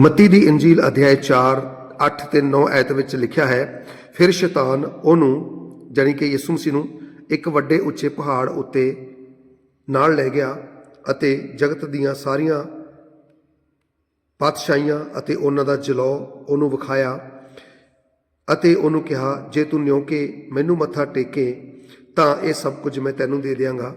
ਮਤੀ ਦੀ ਇੰਜੀਲ ਅਧਿਆਇ 4 8 ਤੇ 9 ਐਤ ਵਿੱਚ ਲਿਖਿਆ ਹੈ, ਫਿਰ ਸ਼ੈਤਾਨ ਉਹਨੂੰ, ਜਾਣੀ ਕਿ ਯਿਸੂ ਮਸੀਹ ਨੂੰ, ਇੱਕ ਵੱਡੇ ਉੱਚੇ ਪਹਾੜ ਉੱਤੇ ਨਾਲ ਲੈ ਗਿਆ ਅਤੇ ਜਗਤ ਦੀਆਂ ਸਾਰੀਆਂ ਪਾਤਸ਼ਾਹੀਆਂ ਅਤੇ ਉਹਨਾਂ ਦਾ ਜਲੌ ਉਹਨੂੰ ਵਿਖਾਇਆ ਅਤੇ ਉਹਨੂੰ ਕਿਹਾ, ਜੇ ਤੂੰ ਨਿਉਕੇ ਮੈਨੂੰ ਮੱਥਾ ਟੇਕੇ, ਤਾਂ ਇਹ ਸਭ ਕੁਝ ਮੈਂ ਤੈਨੂੰ ਦੇ ਦਿਆਂਗਾ।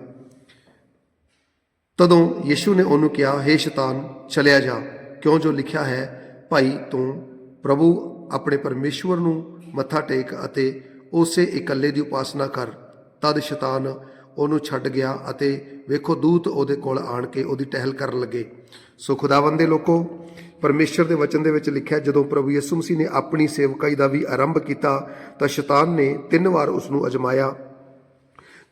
ਤਦੋਂ ਯਿਸੂ ਨੇ ਉਹਨੂੰ ਕਿਹਾ हे ਸ਼ੈਤਾਨ, ਚਲਿਆ ਜਾ। ਕਿਉਂ ਜੋ ਲਿਖਿਆ ਹੈ, ਭਾਈ ਤੂੰ ਪ੍ਰਭੂ ਆਪਣੇ ਪਰਮੇਸ਼ਵਰ ਨੂੰ ਮੱਥਾ ਟੇਕ ਅਤੇ ਉਸੇ ਇਕੱਲੇ ਦੀ ਉਪਾਸਨਾ ਕਰ। ਤਦ ਸ਼ੈਤਾਨ ਉਹਨੂੰ ਛੱਡ ਗਿਆ ਅਤੇ ਵੇਖੋ ਦੂਤ ਉਹਦੇ ਕੋਲ ਆਣ ਕੇ ਉਹਦੀ ਟਹਿਲ ਕਰਨ ਲੱਗੇ। ਸੋ ਖੁਦਾਵੰਦ ਦੇ ਲੋਕੋ, ਪਰਮੇਸ਼ਰ ਦੇ ਵਚਨ ਦੇ ਵਿੱਚ ਲਿਖਿਆ ਜਦੋਂ ਪ੍ਰਭੂ ਯਿਸੂ ਮਸੀਹ ਨੇ ਆਪਣੀ ਸੇਵਕਾਈ ਦਾ ਵੀ ਆਰੰਭ ਕੀਤਾ, ਤਾਂ ਸ਼ੈਤਾਨ ਨੇ ਤਿੰਨ ਵਾਰ ਉਸ ਨੂੰ ਅਜਮਾਇਆ,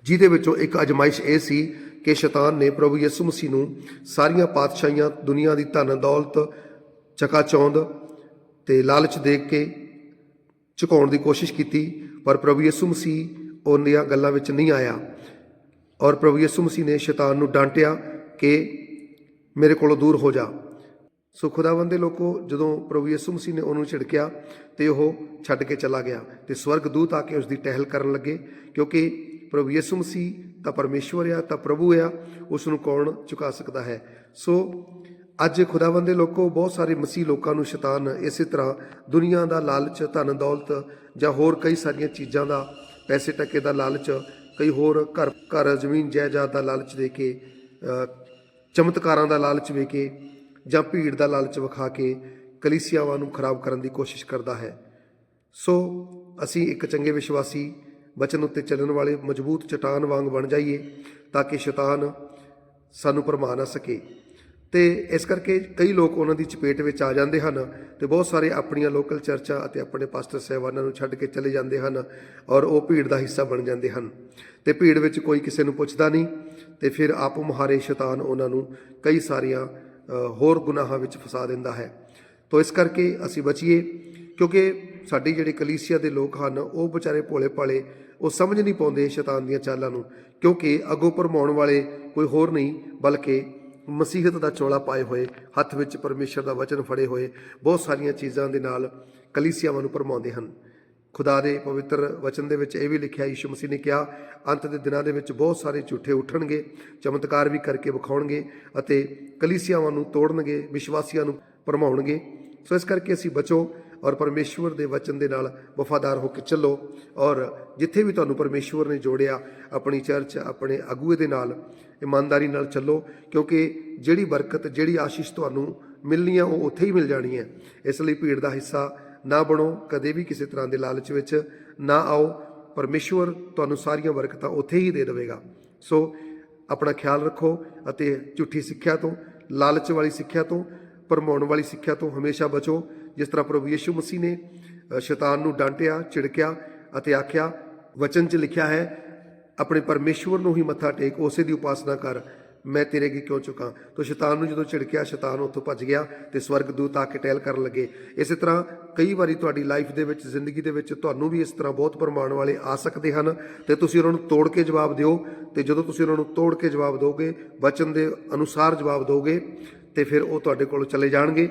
ਜਿਹਦੇ ਵਿੱਚੋਂ ਇੱਕ ਅਜਮਾਇਸ਼ ਇਹ ਸੀ ਕਿ ਸ਼ੈਤਾਨ ਨੇ ਪ੍ਰਭੂ ਯਿਸੂ ਮਸੀਹ ਨੂੰ ਸਾਰੀਆਂ ਪਾਤਸ਼ਾਹੀਆਂ, ਦੁਨੀਆ ਦੀ ਧਨ, ਦੌਲਤ ਚਕਾਚੌਂਦ ਤੇ ਲਾਲਚ ਦੇ ਕੇ ਝੁਕਾਉਣ ਦੀ ਕੋਸ਼ਿਸ਼ ਕੀਤੀ, ਪਰ ਪ੍ਰਭੂ ਯਿਸੂ ਮਸੀਹ ਉਹਨੀਆਂ ਗੱਲਾਂ ਵਿੱਚ ਨਹੀਂ ਆਇਆ। ਔਰ ਪ੍ਰਭੂ ਯਿਸੂ ਮਸੀਹ ਨੇ ਸ਼ੈਤਾਨ ਨੂੰ ਡਾਂਟਿਆ ਕਿ ਮੇਰੇ ਕੋਲੋਂ ਦੂਰ ਹੋ ਜਾ। ਸੋ ਖੁਦਾਵੰਦ ਦੇ ਲੋਕੋ, ਜਦੋਂ ਪ੍ਰਭੂ ਯਿਸੂ ਮਸੀਹ ਨੇ ਉਹਨੂੰ ਛਿੜਕਿਆ ਤੇ ਉਹ ਛੱਡ ਕੇ ਚਲਾ ਗਿਆ ਤੇ ਸਵਰਗ ਦੂਤ ਆ ਕੇ ਉਸ ਦੀ ਟਹਿਲ ਕਰਨ ਲੱਗੇ, ਕਿਉਂਕਿ ਪ੍ਰਭੂ ਯਿਸੂ ਮਸੀਹ ਤਾਂ ਪਰਮੇਸ਼ਵਰ ਆ, ਤਾਂ ਪ੍ਰਭੂ ਆ ਉਸ ਨੂੰ ਕੌਣ ਚੁਕਾ ਸਕਦਾ ਹੈ? ਸੋ ਅੱਜ ਖੁਦਾਵੰਦ ਦੇ ਲੋਕੋ, ਬਹੁਤ ਸਾਰੇ ਮਸੀਹ ਲੋਕਾਂ ਨੂੰ ਸ਼ੈਤਾਨ ਇਸੇ ਤਰ੍ਹਾਂ ਦੁਨੀਆ ਦਾ ਲਾਲਚ, ਧਨ, ਦੌਲਤ ਜਾਂ ਹੋਰ ਕਈ ਸਾਰੀਆਂ ਚੀਜ਼ਾਂ ਦਾ, ਪੈਸੇ ਟੱਕੇ ਦਾ ਲਾਲਚ, ਕਈ ਹੋਰ ਘਰ ਘਰ, ਜ਼ਮੀਨ, ਜਾਇਦਾਦ ਦਾ ਲਾਲਚ ਦੇ ਕੇ ਚਮਤਕਾਰਾਂ ਦਾ ਲਾਲਚ ਵੇ ਕੇ ਜਾਂ ਭੀੜ ਦਾ ਲਾਲਚ ਵਿਖਾ ਕੇ ਕਲੀਸਿਆਵਾਂ ਨੂੰ ਖਰਾਬ ਕਰਨ ਦੀ ਕੋਸ਼ਿਸ਼ ਕਰਦਾ ਹੈ। ਸੋ ਅਸੀਂ ਇੱਕ ਚੰਗੇ ਵਿਸ਼ਵਾਸੀ ਬਚਨ ਉੱਤੇ ਚੱਲਣ ਵਾਲੇ ਮਜ਼ਬੂਤ ਚਟਾਨ ਵਾਂਗ ਬਣ ਜਾਈਏ ਤਾਂ ਕਿ ਸ਼ੈਤਾਨ ਸਾਨੂੰ ਭਰਮਾ ਨਾ ਸਕੇ। ਤੇ ਇਸ ਕਰਕੇ ਕਈ ਲੋਕ ਉਹਨਾਂ ਦੀ ਚਪੇਟ ਵਿੱਚ ਆ ਜਾਂਦੇ ਹਨ ਤੇ ਬਹੁਤ ਸਾਰੇ ਆਪਣੀਆਂ ਲੋਕਲ ਚਰਚਾਂ ਅਤੇ ਆਪਣੇ ਪਾਸਟਰ ਸਹਿਬਾਨਾਂ ਨੂੰ ਛੱਡ ਕੇ ਚਲੇ ਜਾਂਦੇ ਹਨ ਔਰ ਉਹ ਭੀੜ ਦਾ ਹਿੱਸਾ ਬਣ ਜਾਂਦੇ ਹਨ। ਤੇ ਭੀੜ ਵਿੱਚ ਕੋਈ ਕਿਸੇ ਨੂੰ ਪੁੱਛਦਾ ਨਹੀਂ ਤੇ ਫਿਰ ਆਪ ਮੁਹਾਰੇ ਸ਼ੈਤਾਨ ਉਹਨਾਂ ਨੂੰ ਕਈ ਸਾਰੀਆਂ ਹੋਰ ਗੁਨਾਹਾਂ ਵਿੱਚ ਫਸਾ ਦਿੰਦਾ ਹੈ। ਤੋ ਇਸ ਕਰਕੇ ਅਸੀਂ ਬਚੀਏ ਕਿਉਂਕਿ ਸਾਡੀ ਜਿਹੜੇ ਕਲੀਸਿਆ ਦੇ ਲੋਕ ਹਨ, ਉਹ ਵਿਚਾਰੇ ਭੋਲੇ ਭਾਲੇ, ਉਹ ਸਮਝ ਨਹੀਂ ਪਾਉਂਦੇ ਸ਼ੈਤਾਨ ਦੀਆਂ ਚਾਲਾਂ ਨੂੰ, ਕਿਉਂਕਿ ਅੱਗੋਂ ਭਰਮਾਉਣ ਵਾਲੇ ਕੋਈ ਹੋਰ ਨਹੀਂ, ਬਲਕਿ ਮਸੀਹਤ ਦਾ ਚੋਲਾ ਪਾਏ ਹੋਏ, ਹੱਥ ਵਿੱਚ ਪਰਮੇਸ਼ਰ ਦਾ ਵਚਨ ਫੜੇ ਹੋਏ, ਬਹੁਤ ਸਾਰੀਆਂ ਚੀਜ਼ਾਂ ਦੇ ਨਾਲ ਕਲੀਸਿਆਵਾਂ ਨੂੰ ਭਰਮਾਉਂਦੇ ਹਨ। ਖੁਦਾ ਦੇ ਪਵਿੱਤਰ ਵਚਨ ਦੇ ਵਿੱਚ ਇਹ ਵੀ ਲਿਖਿਆ, ਯਿਸੂ ਮਸੀਹ ਨੇ ਕਿਹਾ, ਅੰਤ ਦੇ ਦਿਨਾਂ ਦੇ ਵਿੱਚ ਬਹੁਤ ਸਾਰੇ ਝੂਠੇ ਉੱਠਣਗੇ, ਚਮਤਕਾਰ ਵੀ ਕਰਕੇ ਵਿਖਾਉਣਗੇ ਅਤੇ ਕਲੀਸਿਆਵਾਂ ਨੂੰ ਤੋੜਨਗੇ, ਵਿਸ਼ਵਾਸੀਆਂ ਨੂੰ ਭਰਮਾਉਣਗੇ। ਸੋ ਇਸ ਕਰਕੇ ਅਸੀਂ ਬਚੋ ਔਰ ਪਰਮੇਸ਼ਵਰ ਦੇ ਵਚਨ ਦੇ ਨਾਲ ਵਫਾਦਾਰ ਹੋ ਕੇ ਚੱਲੋ। ਔਰ ਜਿੱਥੇ ਵੀ ਤੁਹਾਨੂੰ ਪਰਮੇਸ਼ਵਰ ਨੇ ਜੋੜਿਆ, ਆਪਣੀ ਚਰਚ, ਆਪਣੇ ਅਗੂਏ ਦੇ ਨਾਲ, ਇਮਾਨਦਾਰੀ ਨਾਲ ਚੱਲੋ, ਕਿਉਂਕਿ ਜਿਹੜੀ ਬਰਕਤ, ਜਿਹੜੀ ਆਸ਼ੀਸ਼ ਤੁਹਾਨੂੰ ਮਿਲਣੀ ਹੈ ਉਹ ਉੱਥੇ ਹੀ ਮਿਲ ਜਾਣੀ ਹੈ। ਇਸ ਲਈ ਭੀੜ ਦਾ ਹਿੱਸਾ ਨਾ ਬਣੋ, ਕਦੇ ਵੀ ਕਿਸੇ ਤਰ੍ਹਾਂ ਦੇ ਲਾਲਚ ਵਿੱਚ ਨਾ ਆਓ। ਪਰਮੇਸ਼ਵਰ ਤੁਹਾਨੂੰ ਸਾਰੀਆਂ ਬਰਕਤਾਂ ਉੱਥੇ ਹੀ ਦੇ ਦੇਵੇਗਾ। ਸੋ ਆਪਣਾ ਖਿਆਲ ਰੱਖੋ ਅਤੇ ਝੂਠੀ ਸਿੱਖਿਆ ਤੋਂ, ਲਾਲਚ ਵਾਲੀ ਸਿੱਖਿਆ ਤੋਂ, ਭਰਮਾਉਣ ਵਾਲੀ ਸਿੱਖਿਆ ਤੋਂ ਹਮੇਸ਼ਾ ਬਚੋ। ਜਿਸ ਤਰ੍ਹਾਂ ਪ੍ਰਭੂ ਯਿਸੂ ਮਸੀਹ ਨੇ ਸ਼ੈਤਾਨ ਨੂੰ ਡਾਂਟਿਆ, ਝਿੜਕਿਆ ਅਤੇ ਆਖਿਆ, ਵਚਨ 'ਚ ਲਿਖਿਆ ਹੈ, ਆਪਣੇ ਪਰਮੇਸ਼ਵਰ ਨੂੰ ਹੀ ਮੱਥਾ ਟੇਕ, ਉਸੇ ਦੀ ਉਪਾਸਨਾ ਕਰ, ਮੈਂ ਤੇਰੇ ਅੱਗੇ ਕਿਉਂ ਝੁਕਾਂ? ਤੋ ਸ਼ੈਤਾਨ ਨੂੰ ਜਦੋਂ ਝਿੜਕਿਆ, ਸ਼ੈਤਾਨ ਉੱਥੋਂ ਭੱਜ ਗਿਆ ਤੇ ਸਵਰਗ ਦੂਤ ਆ ਕੇ ਟਹਿਲ ਕਰਨ ਲੱਗੇ। ਇਸੇ ਤਰ੍ਹਾਂ ਕਈ ਵਾਰੀ ਤੁਹਾਡੀ ਲਾਈਫ ਦੇ ਵਿੱਚ, ਜ਼ਿੰਦਗੀ ਦੇ ਵਿੱਚ ਤੁਹਾਨੂੰ ਵੀ ਇਸ ਤਰ੍ਹਾਂ ਬਹੁਤ ਪਰਮਾਣ ਵਾਲੇ ਆ ਸਕਦੇ ਹਨ ਤੇ ਤੁਸੀਂ ਉਹਨਾਂ ਨੂੰ ਤੋੜ ਕੇ ਜਵਾਬ ਦਿਓ ਤੇ ਜਦੋਂ ਤੁਸੀਂ ਉਹਨਾਂ ਨੂੰ ਤੋੜ ਕੇ ਜਵਾਬ ਦਿਓਗੇ ਵਚਨ ਦੇ ਅਨੁਸਾਰ ਜਵਾਬ ਦਿਓਗੇ ਤੇ ਫਿਰ ਉਹ ਤੁਹਾਡੇ ਕੋਲ ਚਲੇ ਜਾਣਗੇ।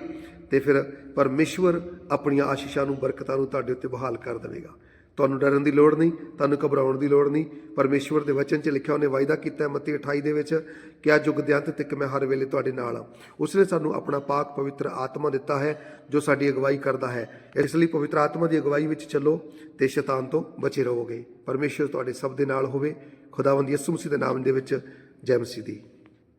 ਤੇ ਫਿਰ ਪਰਮੇਸ਼ਵਰ ਆਪਣੀਆਂ ਆਸ਼ੀਸ਼ਾਂ ਨੂੰ, ਬਰਕਤਾਂ ਨੂੰ ਤੁਹਾਡੇ ਉੱਤੇ ਬਹਾਲ ਕਰ ਦੇਵੇਗਾ। ਤੁਹਾਨੂੰ ਡਰਨ ਦੀ ਲੋੜ ਨਹੀਂ, ਤੁਹਾਨੂੰ ਘਬਰਾਉਣ ਦੀ ਲੋੜ ਨਹੀਂ। ਪਰਮੇਸ਼ਵਰ ਦੇ ਵਚਨ 'ਚ ਲਿਖਿਆ, ਉਹਨੇ ਵਾਅਦਾ ਕੀਤਾ ਹੈ ਮੱਤੀ 28 ਦੇ ਵਿੱਚ ਕਿ ਆ ਯੁੱਗ ਦੇ ਅੰਤ ਤੱਕ ਮੈਂ ਹਰ ਵੇਲੇ ਤੁਹਾਡੇ ਨਾਲ ਹਾਂ। ਉਸਨੇ ਸਾਨੂੰ ਆਪਣਾ ਪਾਕ ਪਵਿੱਤਰ ਆਤਮਾ ਦਿੱਤਾ ਹੈ, ਜੋ ਸਾਡੀ ਅਗਵਾਈ ਕਰਦਾ ਹੈ। ਇਸ ਲਈ ਪਵਿੱਤਰ ਆਤਮਾ ਦੀ ਅਗਵਾਈ ਵਿੱਚ ਚੱਲੋ ਤੇ ਸ਼ੈਤਾਨ ਤੋਂ ਬਚੇ ਰਹੋਗੇ। ਪਰਮੇਸ਼ਵਰ ਤੁਹਾਡੇ ਸਭ ਦੇ ਨਾਲ ਹੋਵੇ। ਖੁਦਾਵੰਦ ਯਿਸੂ ਮਸੀਹ ਦੇ ਨਾਮ ਦੇ ਵਿੱਚ, ਜੈ ਮਸੀਹ ਦੀ।